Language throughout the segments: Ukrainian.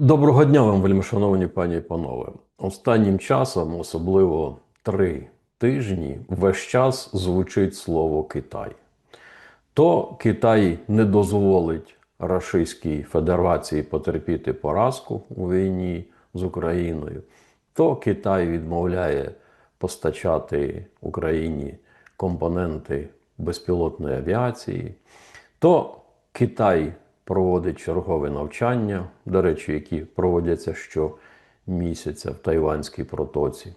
Доброго дня вам, вельмишановні пані і панове. Останнім часом, особливо три тижні, весь час звучить слово Китай. То Китай не дозволить Рашистській Федерації потерпіти поразку у війні з Україною, то Китай відмовляє постачати Україні компоненти безпілотної авіації, то Китай проводить чергове навчання, до речі, які проводяться щомісяця в Тайванській протоці.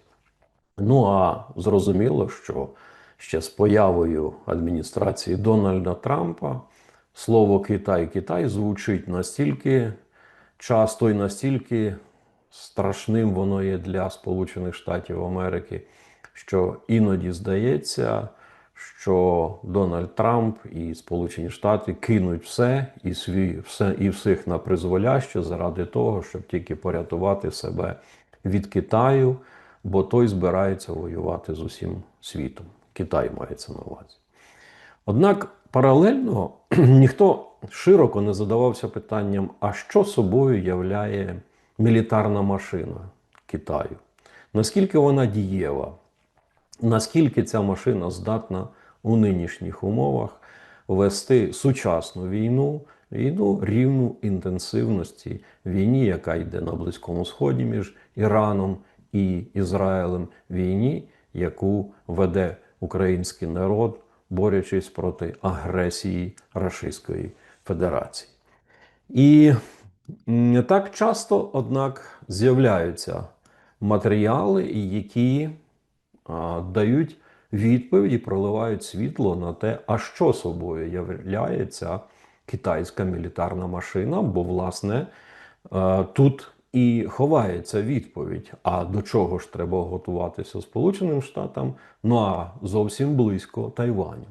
Ну а зрозуміло, що ще з появою адміністрації Дональда Трампа слово Китай Китай звучить настільки часто і настільки страшним воно є для Сполучених Штатів Америки, що іноді здається, що Дональд Трамп і Сполучені Штати кинуть все і свій все і всіх на призволяще заради того, щоб тільки порятувати себе від Китаю, бо той збирається воювати з усім світом. Китай мається на увазі. Однак паралельно ніхто широко не задавався питанням, а що собою являє мілітарна машина Китаю? Наскільки вона дієва? Наскільки ця машина здатна у нинішніх умовах вести сучасну війну, війну рівну інтенсивності війні, яка йде на Близькому Сході між Іраном і Ізраїлем, війні, яку веде український народ, борючись проти агресії Рашистської Федерації. І не так часто, однак, з'являються матеріали, які дають відповідь і проливають світло на те, а що собою являється китайська мілітарна машина, бо, власне, тут і ховається відповідь. А до чого ж треба готуватися Сполученим Штатам? Ну а зовсім близько Тайваню.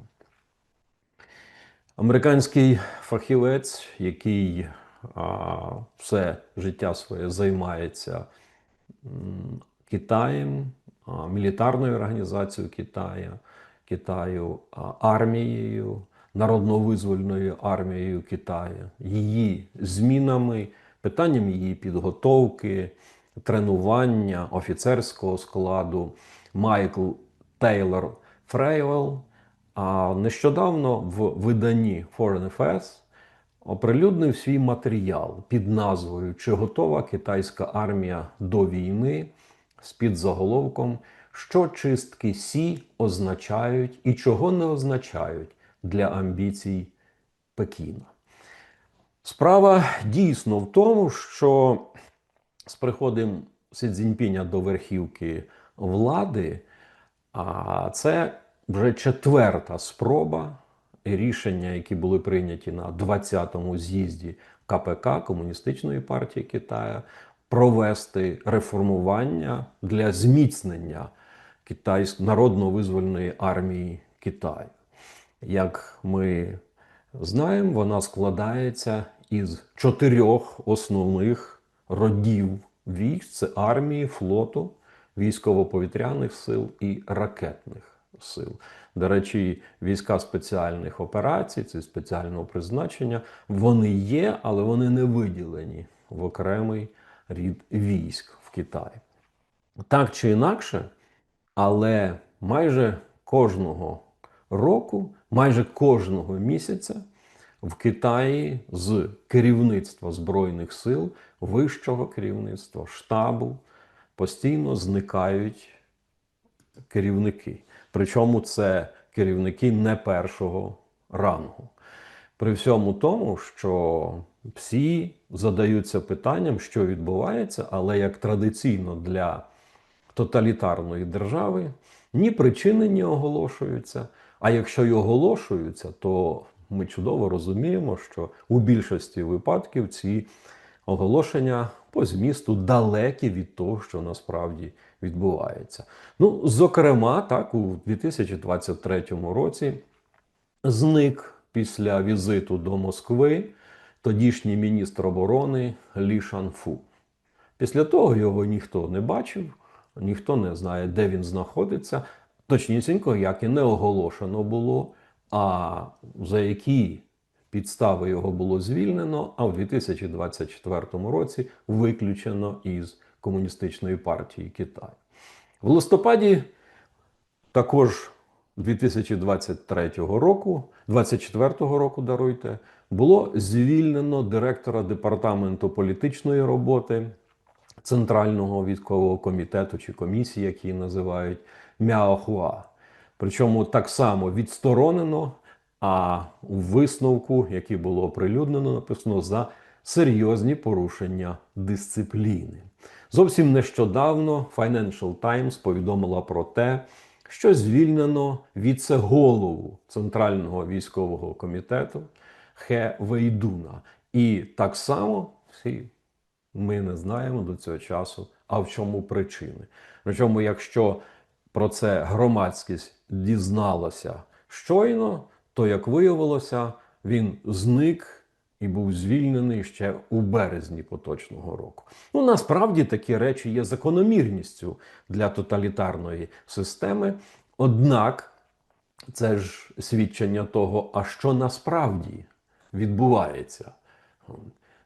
Американський фахівець, який а, все життя своє займається м, Китаєм, мілітарною організацією Китаю, Китаю, армією, народно-визвольною армією Китаю, її змінами, питанням її підготовки, тренування офіцерського складу Майкл Тейлор Фрейвел. А нещодавно в виданні Foreign Affairs оприлюднив свій матеріал під назвою Чи готова китайська армія до війни з підзаголовком Що чистки Сі означають і чого не означають для амбіцій Пекіна. Справа дійсно в тому, що з приходом Сі Цзіньпіня до верхівки влади, а це вже четверта спроба рішення, які були прийняті на 20-му з'їзді КПК Комуністичної партії Китаю, провести реформування для зміцнення китайської народно-визвольної армії Китаю. Як ми знаємо, вона складається із чотирьох основних родів військ: це армії, флоту, військово-повітряних сил і ракетних сил. До речі, війська спеціальних операцій, це спеціального призначення, вони є, але вони не виділені в окремий рід військ в Китаї. Так чи інакше, але майже кожного року, майже кожного місяця в Китаї з керівництва Збройних сил, вищого керівництва, штабу постійно зникають керівники. Причому це керівники не першого рангу. При всьому тому, що всі задаються питанням, що відбувається, але як традиційно для тоталітарної держави ні причини не оголошуються. А якщо й оголошуються, то ми чудово розуміємо, що у більшості випадків ці оголошення по змісту далекі від того, що насправді відбувається. Ну, зокрема, так, у 2023 році зник після візиту до Москви тодішній міністр оборони Лі Шанфу. Після того його ніхто не бачив, ніхто не знає, де він знаходиться. Точнісінько, як і не оголошено було, а за які підстави його було звільнено, а в 2024 році виключено із Комуністичної партії Китаю. В листопаді також 2023 року, 24 року, даруйте, було звільнено директора департаменту політичної роботи Центрального військового комітету чи комісії, як її називають, Мяохуа. Причому так само відсторонено, а у висновку, який було оприлюднено, написано за серйозні порушення дисципліни. Зовсім нещодавно Financial Times повідомила про те, що звільнено віце-голову Центрального військового комітету Хе Вейдуна. І так само всі ми не знаємо до цього часу, а в чому причини. Причому, якщо про це громадськість дізналася щойно, то як виявилося, він зник і був звільнений ще у березні поточного року. Ну насправді такі речі є закономірністю для тоталітарної системи. Однак це ж свідчення того, а що насправді відбувається.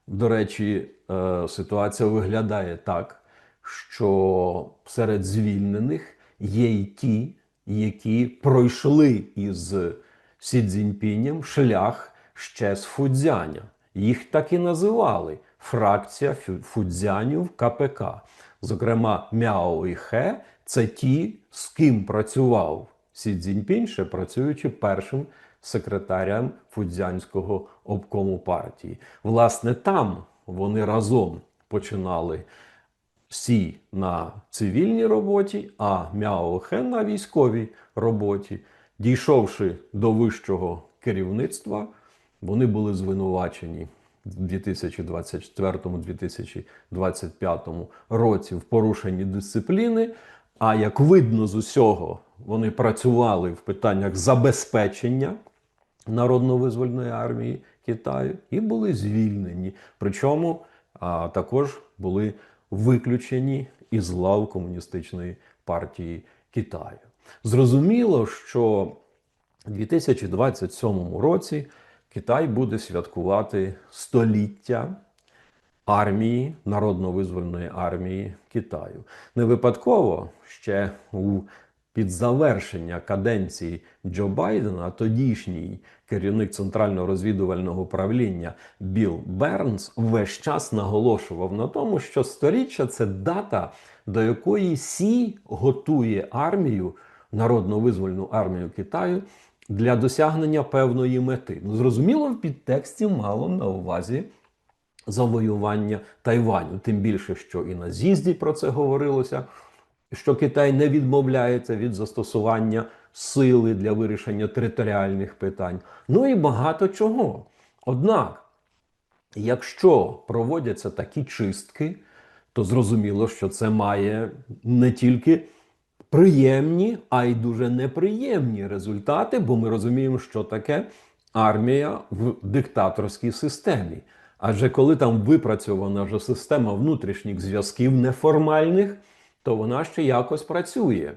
До речі, е, ситуація виглядає так, що серед звільнених є й ті, які пройшли із Сі шлях ще з Фудзяня. Їх так і називали фракція Фудзянів КПК. Зокрема, Мяо і Хе це ті, з ким працював Сі Цзіньпінь, ще працюючи першим секретарем Фудзянського обкому партії. Власне, там вони разом починали Сі на цивільній роботі, а Мяо Хе на військовій роботі. Дійшовши до вищого керівництва, вони були звинувачені в 2024-2025 році в порушенні дисципліни. А як видно з усього, вони працювали в питаннях забезпечення народно-визвольної армії Китаю і були звільнені. Причому а, також були виключені із лав Комуністичної партії Китаю. Зрозуміло, що у 2027 році Китай буде святкувати століття армії, народно-визвольної армії Китаю. Не випадково ще у під завершення каденції Джо Байдена тодішній керівник центрального розвідувального управління Білл Бернс весь час наголошував на тому, що сторіччя це дата, до якої Сі готує армію, народно-визвольну армію Китаю для досягнення певної мети. Ну, зрозуміло, в підтексті мало на увазі завоювання Тайваню. Тим більше, що і на з'їзді про це говорилося, що Китай не відмовляється від застосування сили для вирішення територіальних питань. Ну і багато чого. Однак, якщо проводяться такі чистки, то зрозуміло, що це має не тільки приємні, а й дуже неприємні результати, бо ми розуміємо, що таке армія в диктаторській системі. Адже коли там випрацьована вже система внутрішніх зв'язків неформальних, то вона ще якось працює.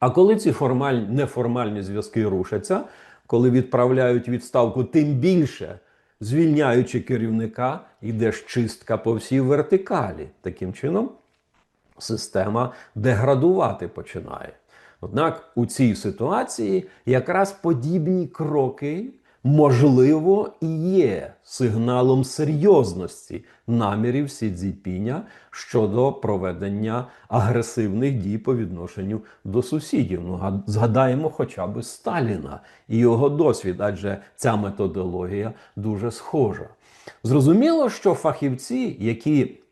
А коли ці формальні, неформальні зв'язки рушаться, коли відправляють відставку, тим більше звільняючи керівника, йде ж чистка по всій вертикалі. Таким чином, система деградувати починає. Однак у цій ситуації якраз подібні кроки, можливо, і є сигналом серйозності намірів Сі Цзіпіня щодо проведення агресивних дій по відношенню до сусідів. Ну, згадаємо хоча б Сталіна і його досвід, адже ця методологія дуже схожа. Зрозуміло, що фахівці, які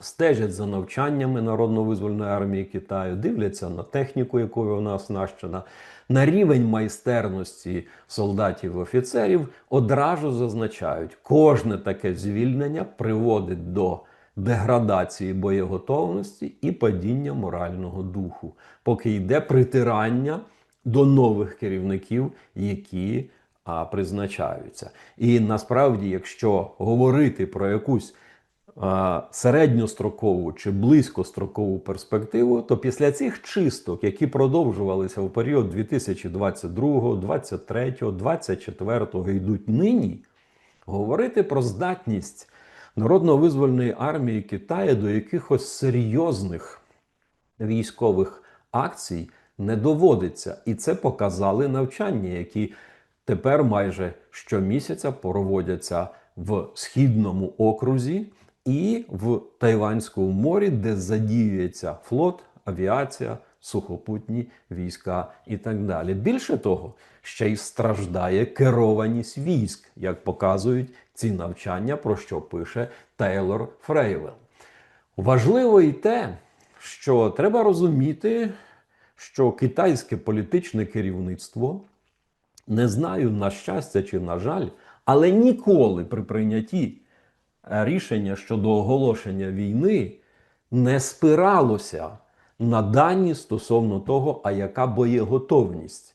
стежать за навчаннями Народно-визвольної армії Китаю, дивляться на техніку, якою вона оснащена, на рівень майстерності солдатів і офіцерів, одразу зазначають, кожне таке звільнення приводить до деградації боєготовності і падіння морального духу, поки йде притирання до нових керівників, які а, призначаються. І насправді, якщо говорити про якусь середньострокову чи близькострокову перспективу, то після цих чисток, які продовжувалися в період 2022, 2023, 2024 йдуть нині, говорити про здатність народно-визвольної армії Китаю до якихось серйозних військових акцій не доводиться. І це показали навчання, які тепер майже щомісяця проводяться в східному окрузі і в Тайванському морі, де задіюється флот, авіація, сухопутні війська і так далі. Більше того, ще й страждає керованість військ, як показують ці навчання, про що пише Тейлор Фрейвел. Важливо і те, що треба розуміти, що китайське політичне керівництво, не знаю на щастя чи на жаль, але ніколи при прийнятті рішення щодо оголошення війни не спиралося на дані стосовно того, а яка боєготовність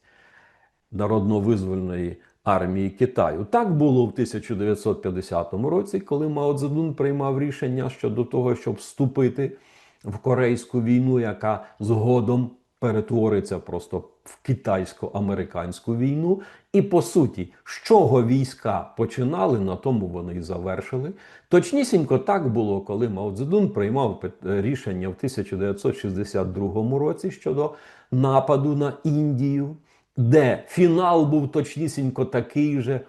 народно-визвольної армії Китаю. Так було в 1950 році, коли Мао Цзедун приймав рішення щодо того, щоб вступити в корейську війну, яка згодом перетвориться просто в китайсько-американську війну. І по суті, з чого війська починали, на тому вони і завершили. Точнісінько так було, коли Мао Цзедун приймав рішення в 1962 році щодо нападу на Індію, де фінал був точнісінько такий же,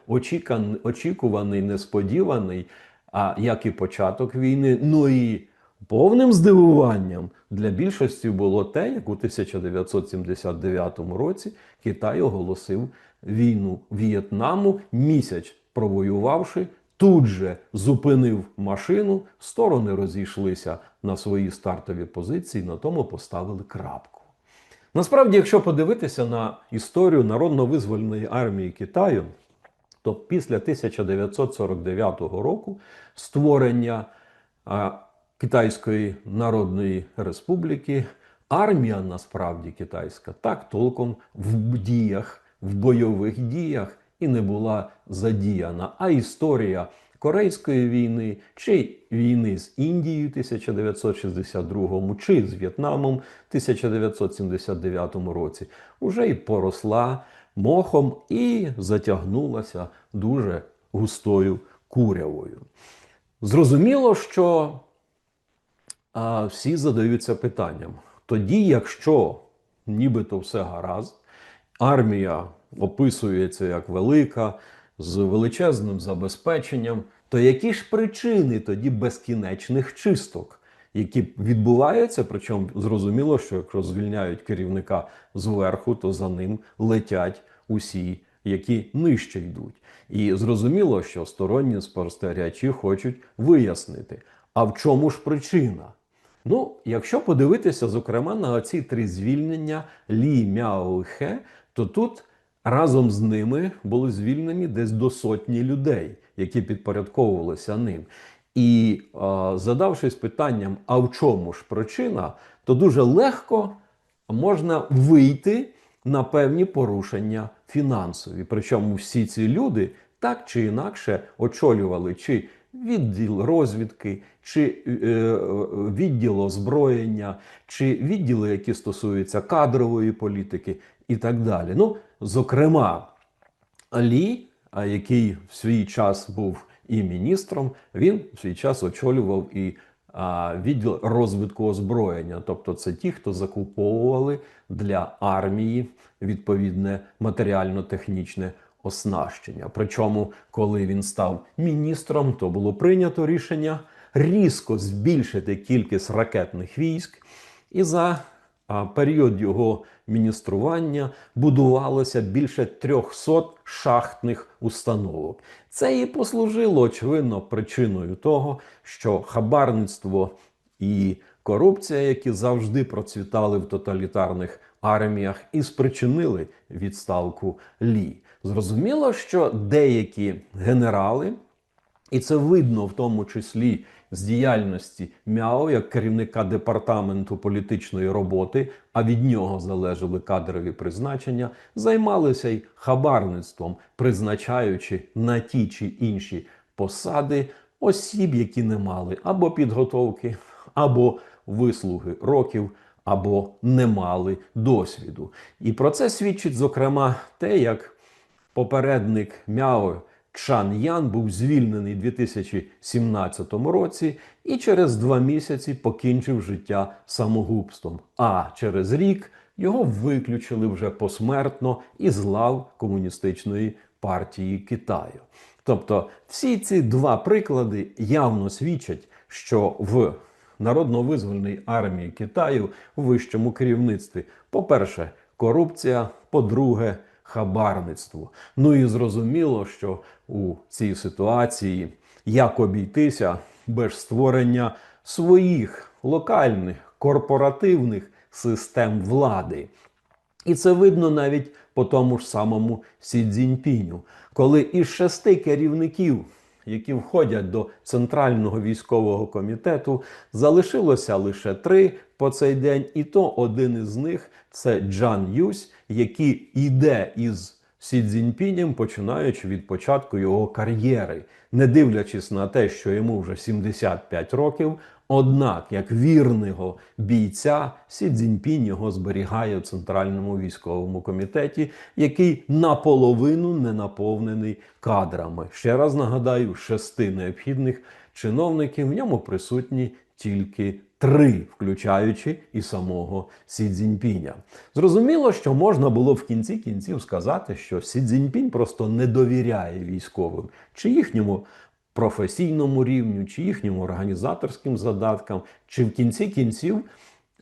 очікуваний, несподіваний, а як і початок війни. Ну і повним здивуванням для більшості було те, як у 1979 році Китай оголосив війну В'єтнаму, місяць провоювавши, тут же зупинив машину, сторони розійшлися на свої стартові позиції, на тому поставили крапку. Насправді, якщо подивитися на історію народно-визвольної армії Китаю, то після 1949 року створення Китайської Народної Республіки армія насправді китайська так толком в діях, в бойових діях і не була задіяна. А історія Корейської війни чи війни з Індією 1962 чи з В'єтнамом 1979 році вже й поросла мохом і затягнулася дуже густою курявою. Зрозуміло, що а, всі задаються питанням: тоді, якщо нібито все гаразд, армія описується як велика, з величезним забезпеченням, то які ж причини тоді безкінечних чисток, які відбуваються? Причому зрозуміло, що якщо звільняють керівника зверху, то за ним летять усі, які нижче йдуть. І зрозуміло, що сторонні спостерігачі хочуть вияснити, а в чому ж причина? Ну, якщо подивитися, зокрема, на ці три звільнення Лі, Мяо і Хе, то тут разом з ними були звільнені десь до сотні людей, які підпорядковувалися ним. І е, задавшись питанням, а в чому ж причина, то дуже легко можна вийти на певні порушення фінансові. Причому всі ці люди так чи інакше очолювали чи відділ розвідки, чи е, е, відділ озброєння, чи відділи, які стосуються кадрової політики, і так далі. Ну, зокрема, Лі, який в свій час був і міністром, він в свій час очолював і відділ розвитку озброєння. Тобто, це ті, хто закуповували для армії відповідне матеріально-технічне оснащення. Причому, коли він став міністром, то було прийнято рішення різко збільшити кількість ракетних військ, і за період його міністрування будувалося більше 300 шахтних установок. Це і послужило очевидно причиною того, що хабарництво і корупція, які завжди процвітали в тоталітарних арміях, і спричинили відставку Лі. Зрозуміло, що деякі генерали, і це видно в тому числі з діяльності Мяо як керівника департаменту політичної роботи, а від нього залежали кадрові призначення, займалися й хабарництвом, призначаючи на ті чи інші посади осіб, які не мали або підготовки, або вислуги років, або не мали досвіду. І про це свідчить, зокрема, те, як попередник Мяо Чан Ян був звільнений у 2017 році і через два місяці покінчив життя самогубством. А через рік його виключили вже посмертно із лав комуністичної партії Китаю. Тобто, всі ці два приклади явно свідчать, що в народно-визвольній армії Китаю у вищому керівництві, по-перше, корупція, по-друге, хабарництво. Ну і зрозуміло, що у цій ситуації як обійтися без створення своїх локальних корпоративних систем влади. І це видно навіть по тому ж самому Сі Цзіньпіню, коли із шести керівників, які входять до Центрального військового комітету, залишилося лише три по цей день, і то один із них це Джан Юсь, який йде із Сі Цзіньпінем, починаючи від початку його кар'єри, не дивлячись на те, що йому вже 75 років. Однак, як вірного бійця, Сі Цзіньпінь його зберігає в Центральному військовому комітеті, який наполовину не наповнений кадрами. Ще раз нагадаю, шести необхідних чиновників в ньому присутні тільки три, включаючи і самого Сі Цзіньпіня. Зрозуміло, що можна було в кінці кінців сказати, що Сі Цзіньпінь просто не довіряє військовим чи їхньому професійному рівню, чи їхнім організаторським задаткам, чи в кінці кінців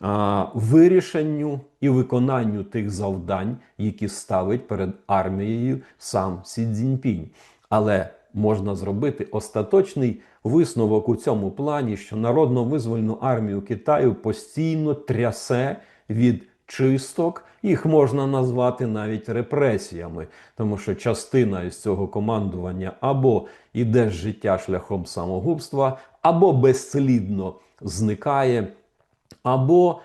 а, вирішенню і виконанню тих завдань, які ставить перед армією сам Сі Цзіньпінь. Але можна зробити остаточний висновок у цьому плані, що народно-визвольну армію Китаю постійно трясе від чисток, їх можна назвати навіть репресіями, тому що частина із цього командування або йде з життя шляхом самогубства, або безслідно зникає, або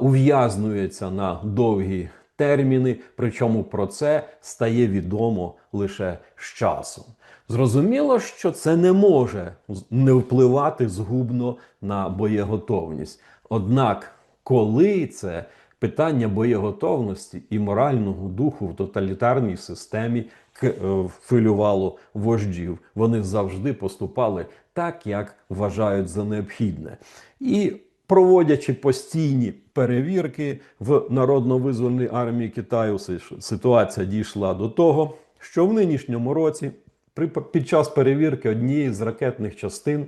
ув'язнується на довгі терміни. Причому про це стає відомо лише з часом. Зрозуміло, що це не може не впливати згубно на боєготовність. Однак, коли це питання боєготовності і морального духу в тоталітарній системі е, хвилювало вождів, вони завжди поступали так, як вважають за необхідне. І проводячи постійні перевірки в народно-визвольній армії Китаю, ситуація дійшла до того, що в нинішньому році при під час перевірки однієї з ракетних частин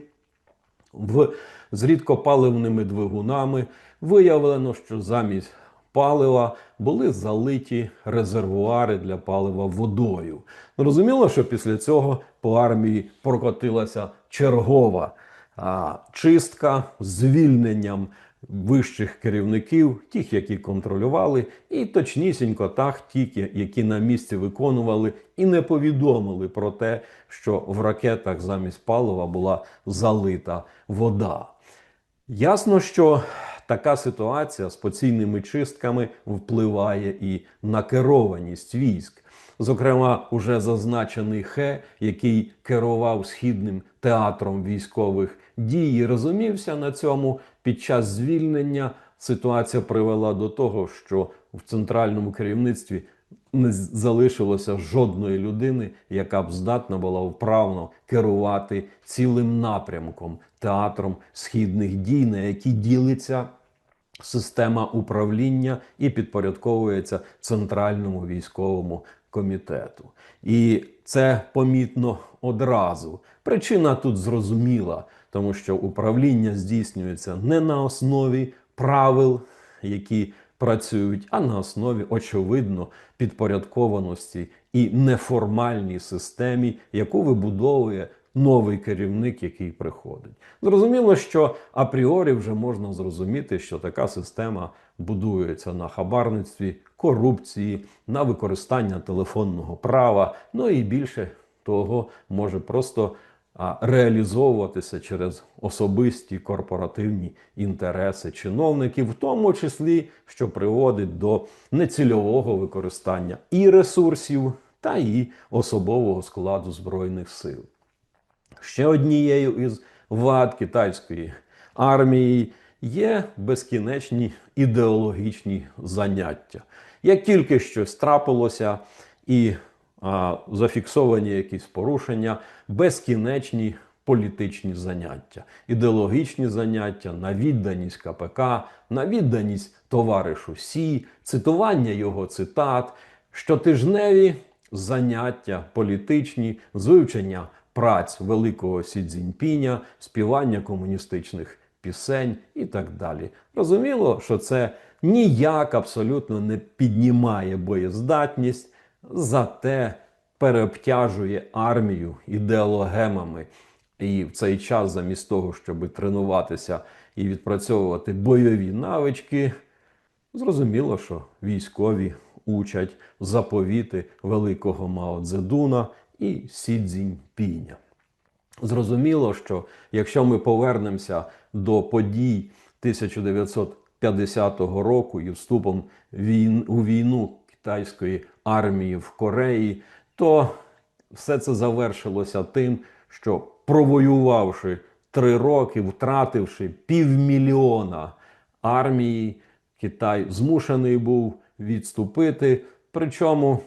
в з рідкопаливними двигунами виявлено, що замість палива були залиті резервуари для палива водою. Зрозуміло, що після цього по армії прокотилася чергова а, чистка звільненням вищих керівників, тих, які контролювали, і точнісінько так, ті, які на місці виконували і не повідомили про те, що в ракетах замість палива була залита вода. Ясно, що така ситуація з поційними чистками впливає і на керованість військ. Зокрема, уже зазначений Хе, який керував східним театром військових дій, і розумівся на цьому під час звільнення. Ситуація привела до того, що в центральному керівництві не залишилося жодної людини, яка б здатна була вправно керувати цілим напрямком театром східних дій, на які ділиться система управління і підпорядковується центральному військовому комітету. І це помітно одразу. Причина тут зрозуміла, тому що управління здійснюється не на основі правил, які працюють, а на основі очевидно підпорядкованості і неформальній системі, яку вибудовує новий керівник, який приходить. Зрозуміло, що апріорі вже можна зрозуміти, що така система будується на хабарництві, корупції, на використання телефонного права, ну і більше того може просто реалізовуватися через особисті корпоративні інтереси чиновників, в тому числі, що приводить до нецільового використання і ресурсів, та і особового складу збройних сил. Ще однією із вад китайської армії є безкінечні ідеологічні заняття. Як тільки щось трапилося і а, зафіксовані якісь порушення, безкінечні політичні заняття, ідеологічні заняття на відданість КПК, на відданість товаришу Сі, цитування його цитат, щотижневі заняття політичні з вивчення праць великого Сі Цзіньпіня, співання комуністичних пісень і так далі. Розуміло, що це ніяк абсолютно не піднімає боєздатність, зате переобтяжує армію ідеологемами. І в цей час, замість того, щоб тренуватися і відпрацьовувати бойові навички, зрозуміло, що військові учать заповіти великого Мао Цзедуна і Сі Цзіньпіня. Зрозуміло, що якщо ми повернемося до подій 1950 року і вступом війн, у війну китайської армії в Кореї, то все це завершилося тим, що провоювавши три роки, втративши півмільйона армії, Китай змушений був відступити. Причому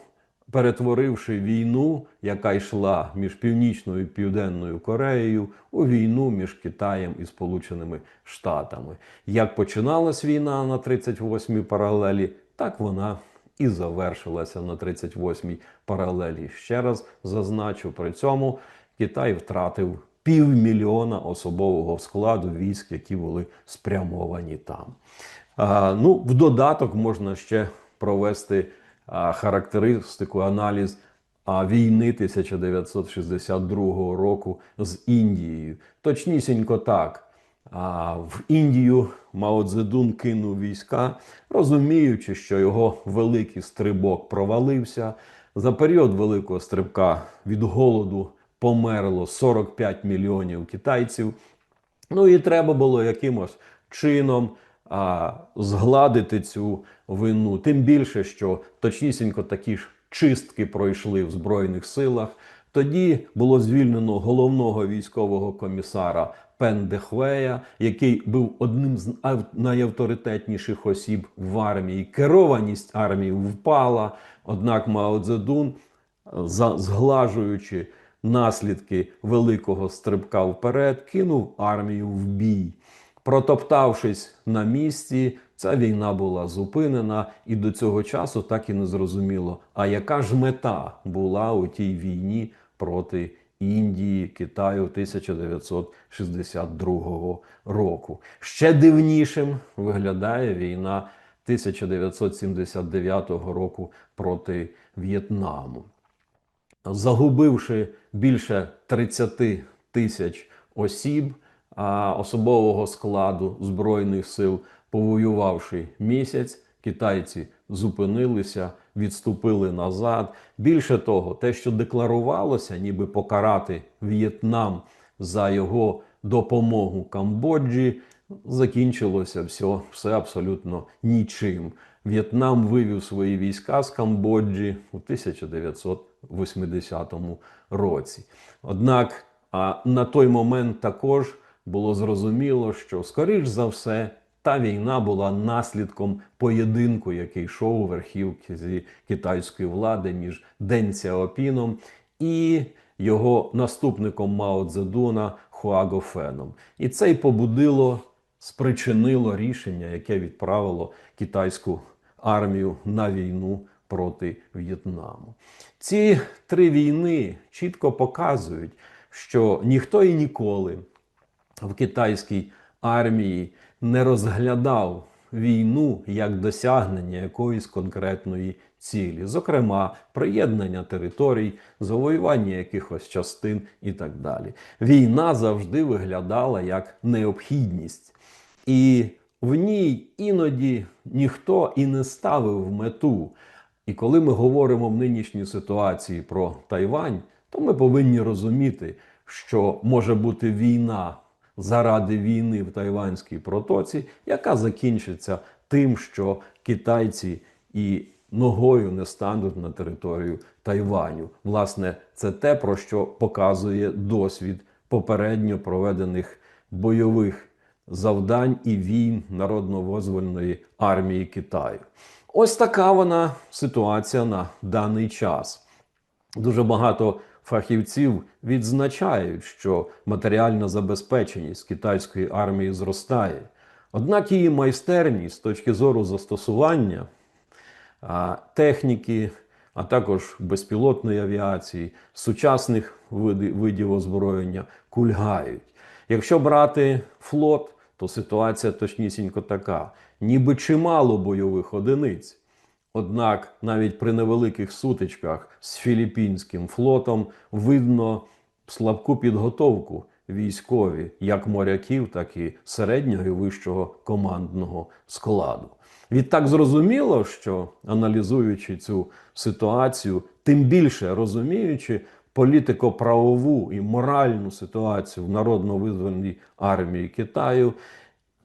перетворивши війну, яка йшла між Північною і Південною Кореєю, у війну між Китаєм і Сполученими Штатами. Як починалась війна на 38-й паралелі, так вона і завершилася на 38-й паралелі. Ще раз зазначу, при цьому Китай втратив півмільйона особового складу військ, які були спрямовані там. А, ну, в додаток можна ще провести характеристику, аналіз війни 1962 року з Індією. Точнісінько так. В Індію Мао Цзедун кинув війська, розуміючи, що його великий стрибок провалився. За період великого стрибка від голоду померло 45 мільйонів китайців. Ну і треба було якимось чином а, згладити цю вину. Тим більше, що точнісінько такі ж чистки пройшли в Збройних силах. Тоді було звільнено головного військового комісара Пен Дехвея, який був одним з найавторитетніших осіб в армії. Керованість армії впала. Однак Мао Цзедун, зглажуючи наслідки великого стрибка вперед, кинув армію в бій. Протоптавшись на місці, ця війна була зупинена, і до цього часу так і не зрозуміло, а яка ж мета була у тій війні проти Індії, Китаю 1962 року. Ще дивнішим виглядає війна 1979 року проти В'єтнаму загубивши більше 30 тисяч осіб особового складу Збройних сил, повоювавши місяць, китайці зупинилися, відступили назад. Більше того, те, що декларувалося, ніби покарати В'єтнам за його допомогу Камбоджі, закінчилося все, все абсолютно нічим. В'єтнам вивів свої війська з Камбоджі у 1980 році. Однак а, на той момент також було зрозуміло, що, скоріш за все, та війна була наслідком поєдинку, який йшов у верхівці китайської влади між Ден Цяопіном і його наступником Мао Цзедуна Хуаго Феном. І це й побудило, спричинило рішення, яке відправило китайську армію на війну проти В'єтнаму. Ці три війни чітко показують, що ніхто і ніколи в китайській армії не розглядав війну як досягнення якоїсь конкретної цілі, зокрема, приєднання територій, завоювання якихось частин і так далі. Війна завжди виглядала як необхідність, і в ній іноді ніхто і не ставив мету. І коли ми говоримо в нинішній ситуації про Тайвань, то ми повинні розуміти, що може бути війна заради війни в Тайванській протоці, яка закінчиться тим, що китайці і ногою не стануть на територію Тайваню. Власне, це те, про що показує досвід попередньо проведених бойових завдань і війн народно-визвольної армії Китаю. Ось така вона ситуація на даний час. Дуже багато фахівців відзначають, що матеріальна забезпеченість китайської армії зростає. Однак її майстерність з точки зору застосування техніки, а також безпілотної авіації, сучасних видів озброєння кульгають. Якщо брати флот, то ситуація точнісінько така: ніби чимало бойових одиниць. Однак навіть при невеликих сутичках з філіппінським флотом видно слабку підготовку військові як моряків, так і середнього і вищого командного складу. Відтак зрозуміло, що аналізуючи цю ситуацію, тим більше розуміючи політико-правову і моральну ситуацію в народно-визвольній армії Китаю,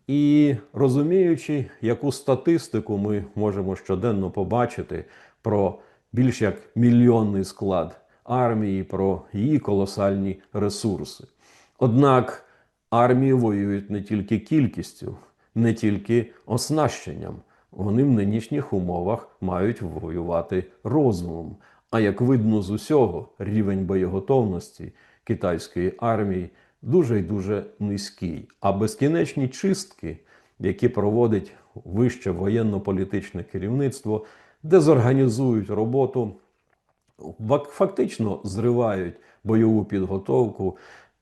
і розуміючи, яку статистику ми можемо щоденно побачити про більш як мільйонний склад армії, про її колосальні ресурси. Однак армії воюють не тільки кількістю, не тільки оснащенням. Вони в нинішніх умовах мають воювати розумом. А як видно з усього, рівень боєготовності китайської армії дуже й дуже низький. А безкінечні чистки, які проводить вище воєнно-політичне керівництво, дезорганізують роботу, фактично зривають бойову підготовку.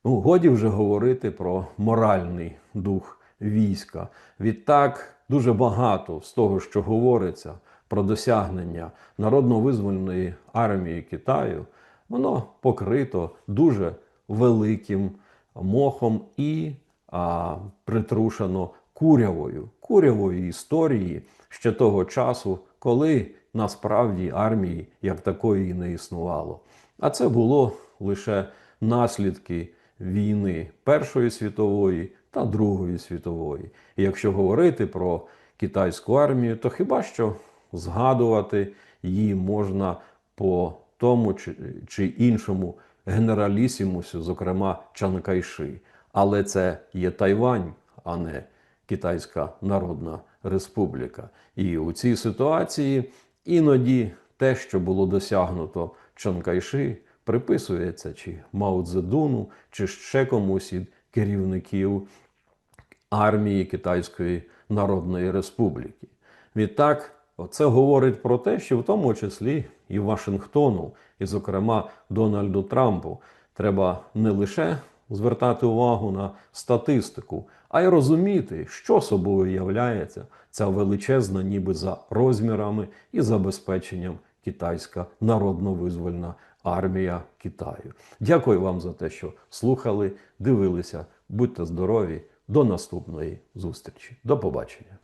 Ну, годі вже говорити про моральний дух війська. Відтак, дуже багато з того, що говориться про досягнення народно-визвольної армії Китаю, воно покрито дуже великим мохом і а, притрушено курявою, курявою історії ще того часу, коли насправді армії як такої і не існувало. А це було лише наслідки війни Першої світової та Другої світової. І якщо говорити про китайську армію, то хіба що згадувати її можна по тому чи, чи іншому генералісімусу, зокрема Чан Кайши. Але це є Тайвань, а не Китайська Народна Республіка. І у цій ситуації іноді те, що було досягнуто Чан Кайши, приписується чи Мао Цзедуну, чи ще комусь із керівників армії Китайської Народної Республіки. Відтак, це говорить про те, що в тому числі і Вашингтону, і, зокрема, Дональду Трампу, треба не лише звертати увагу на статистику, а й розуміти, що собою являється ця величезна, ніби за розмірами і забезпеченням китайська народно-визвольна армія Китаю. Дякую вам за те, що слухали, дивилися. Будьте здорові! До наступної зустрічі. До побачення.